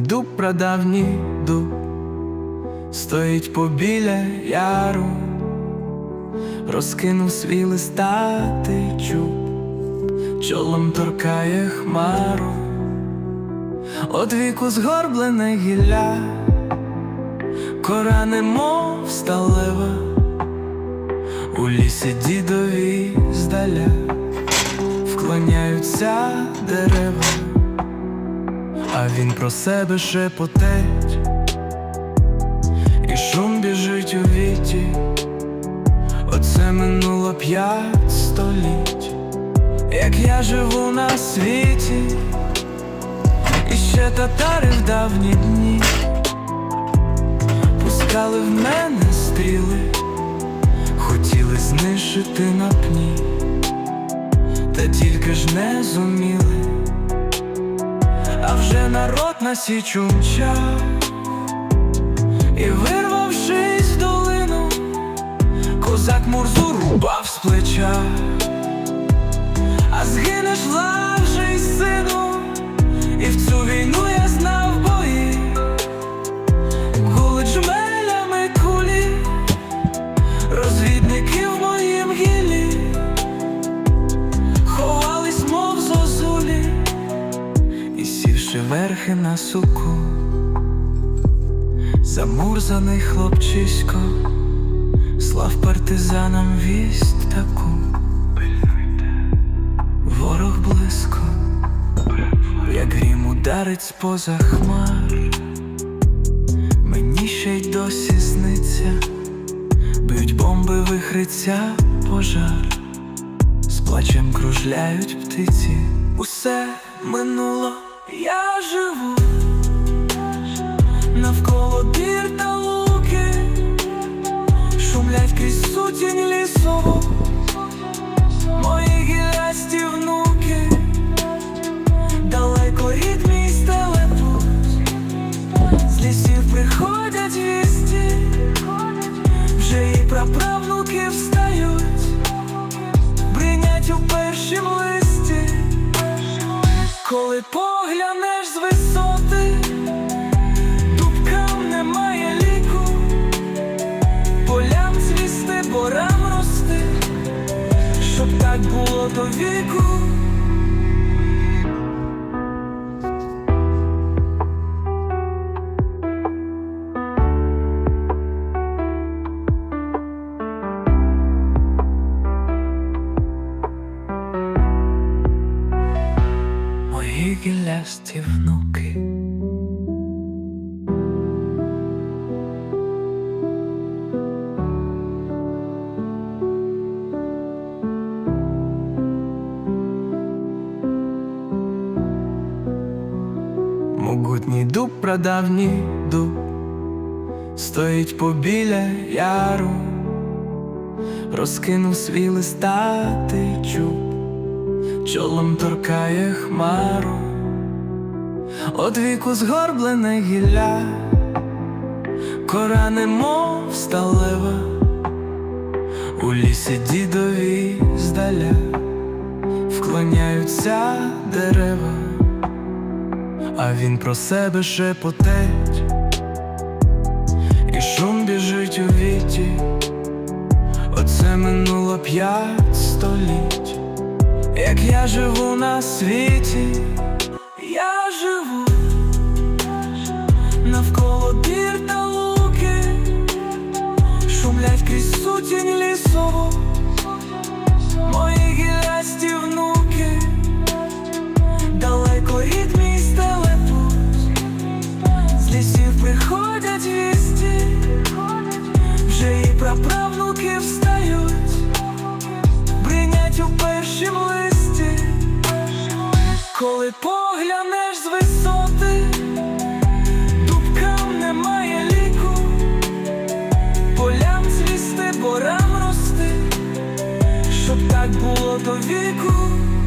дуб прадавній дуб стоїть побіля яру, розкинув свій листатий чуб, чолом торкає хмару, От віку згорблене гілля, кора немов сталева, у лісі дідові здаля вклоняються дерева, він про себе шепотить, і шум біжить у віті, оце минуло п'ять століть, як я живу на світі, і ще татари в давні дні. Пускали в мене стріли, хотіли знищити на пні. Та тільки ж не зуміли, а вже народ на січу мчав. І вирвавшись в долину, козак мурзу рубав з плеча, а згинеш лавже верхи на суку, замурзаний хлопчисько, слав партизанам вість таку. Ворог близько, як грім ударить споза хмар, мені ще й досі сниться, б'ють бомби вихриться пожар. З плачем кружляють птиці, усе минуло, я живу, навколо бір та луки, шумлять крізь сутінь лісову, коли поглянеш з висоти, дубкам немає ліку, полям цвісти, борам рости, щоб так було до віку. Гілясті внуки. Могутній дуб, прадавній дуб, стоїть побіля яру, розкинув свій листатий чуб чолом торкає хмару, От віку згорблене гілля, кора немов сталева, у лісі дідові здаля вклоняються дерева, а він про себе шепотить, і шум біжить у віті, оце минуло п'ять століть. Як я живу на світі, я живу навколо бір та луки, шумлять крізь сутінь лісову, мої гілясті внуки, далеко рід мій стелепут, з лісів приходять вісті, вже і праправнуки встають, бринять у першім листі, коли поглянеш home.